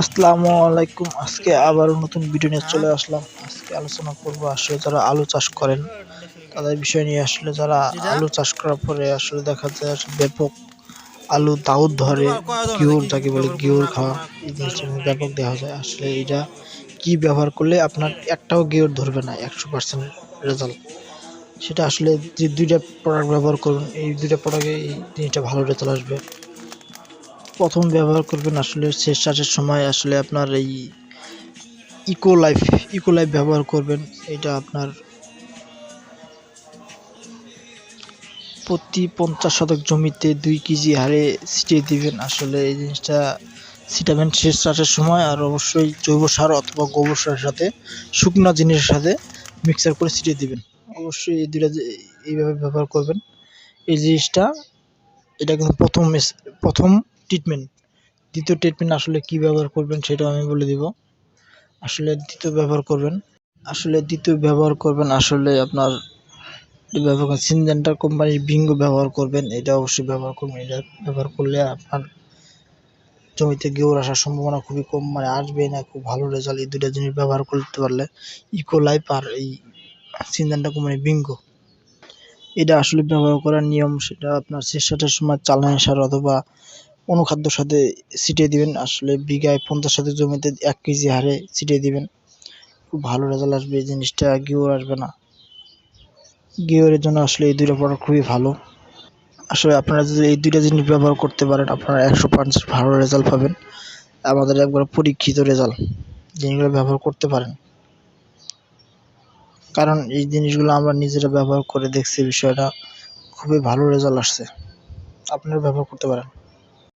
আসসালামু আলাইকুম। আজকে আবারও নতুন ভিডিও নিয়ে চলে আসলাম। আজকে আলোচনা করব আসলে যারা আলু চাষ করেন, তাদের বিষয় নিয়ে আসলে যারা আলু চাষ করার পরে আসলে দেখা যায় ব্যাপক আলু দাউদ ধরে, গিউর যাকে বলে গিউর খাওয়া ব্যাপক দেখা যায়। আসলে এটা কি ব্যবহার করলে আপনার একটাও গিউর ধরবে না, একশো পার্সেন্ট রেজাল্ট সেটা আসলে যে দুইটা প্রোডাক্ট ব্যবহার করুন, এই দুইটা প্রোডাক্টে এই জিনিসটা ভালো রেজাল্ট আসবে। প্রথম ব্যবহার করবেন আসলে শেষ চাষের সময় আসলে আপনার এই ইকো লাইফ ইকো লাইফ ব্যবহার করবেন। এটা আপনার প্রতি পঞ্চাশ শতক জমিতে দুই কেজি হারে ছিটিয়ে দিবেন আসলে এই জিনিসটা। ছিটাবেন শেষ চাষের সময় আর অবশ্যই জৈব সার অথবা গোবর সারের সাথে, শুকনো জিনিসের সাথে মিক্সার করে ছিটিয়ে দিবেন। অবশ্যই এই দুটা এইভাবে ব্যবহার করবেন। এই জিনিসটা, এটা কিন্তু প্রথম প্রথম ট্রিটমেন্ট দ্বিতীয় ট্রিটমেন্ট আসলে কি ব্যবহার করবেন সেটাও আমি বলে দিব। আসলে দ্বিতীয় ব্যবহার করবেন। আসলে দ্বিতীয় ব্যবহার করবেন আসলে আপনার ব্যবহার করেন সিনজেন্টার কোম্পানির বিঙ্গো ব্যবহার করবেন। এটা অবশ্যই ব্যবহার করবেন। এটা ব্যবহার করলে আপনার জমিতে গেউর আসার সম্ভাবনা খুবই কম। মানে আসবে না, খুব ভালো রেজাল্ট এই দুটা জিনিস ব্যবহার করতে পারলে ইকো লাইফ আর এই সিনজেন্টার কোম্পানির বিঙ্গো এটা আসলে ব্যবহার করার নিয়ম, সেটা আপনার শেষ সময় চালানি সার অথবা অনুখাদ্যর সাথে ছিটিয়ে দিবেন। আসলে বিঘায় পঞ্চাশ শতক জমিতে এক কেজি হারে ছিটিয়ে দিবেন। খুব ভালো রেজাল্ট আসবে এই জিনিসটা, গিওর আসবে না। গিওরের জন্য আসলে এই দুইটা প্রোডাক্ট খুবই ভালো। আসলে আপনারা যদি এই দুইটা জিনিস ব্যবহার করতে পারেন, আপনারা একশো পার্সেন্ট ভালো রেজাল্ট পাবেন। আমাদের একবার পরীক্ষিত রেজাল্ট জিনিসগুলো ব্যবহার করতে পারেন। কারণ এই জিনিসগুলো আমরা নিজেরা ব্যবহার করে দেখছি, বিষয়টা খুবই ভালো রেজাল্ট আসছে। আপনারা ব্যবহার করতে পারেন।